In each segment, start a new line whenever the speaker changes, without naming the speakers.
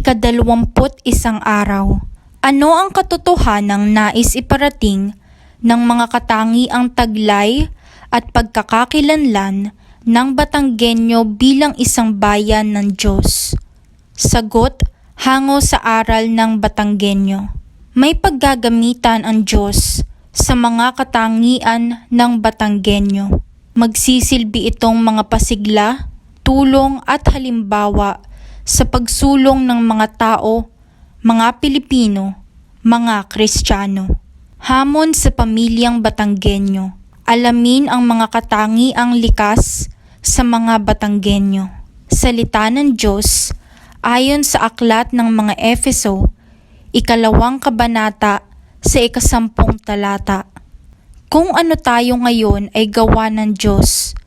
Ikadalawamput isang araw. Ano ang katotohanang nais iparating ng mga katangiang taglay at pagkakakilanlan ng Batanggenyo bilang isang bayan ng Diyos? Sagot, hango sa aral ng Batanggenyo. May paggagamitan ang Diyos sa mga katangian ng Batanggenyo. Magsisilbi itong mga pasigla, tulong at halimbawa sa pagsulong ng mga tao, mga Pilipino, mga Kristiyano. Hamon sa pamilyang Batanggenyo. Alamin ang mga katangiang likas sa mga Batanggenyo. Salita ng Diyos ayon sa aklat ng mga Efeso, ikalawang kabanata sa ikasampung talata. Kung ano tayo ngayon ay gawa ng Diyos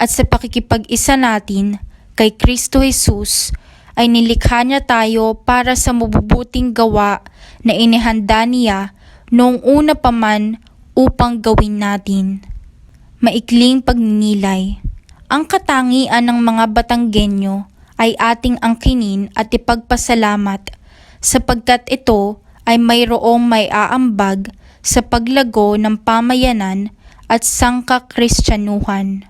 at sa pakikipag-isa natin kay Kristo Jesus ay nilikha niya tayo para sa mabubuting gawa na inihanda niya noong una pa man upang gawin natin. Maikling pagninilay. Ang katangian ng mga Batanggenyo ay ating angkinin at ipagpasalamat sapagkat ito ay mayroong may aambag sa paglago ng pamayanan at sangka-kristyanuhan.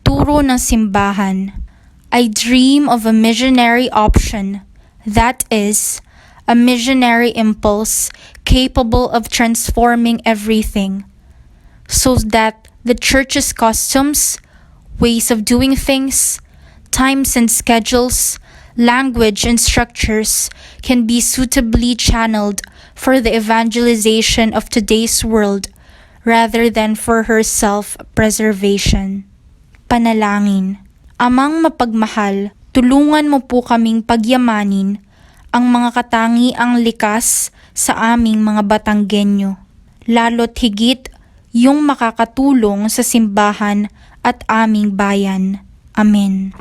Turo ng simbahan. I dream of a missionary option, that is, a missionary impulse capable of transforming everything, so that the church's customs, ways of doing things, times and schedules, language and structures can be suitably channeled for the evangelization of today's world rather than for her self-preservation. Panalangin. Amang mapagmahal, tulungan mo po kaming pagyamanin ang mga katangiang likas sa aming mga Batanggenyo. Lalo't higit yung makakatulong sa simbahan at aming bayan. Amen.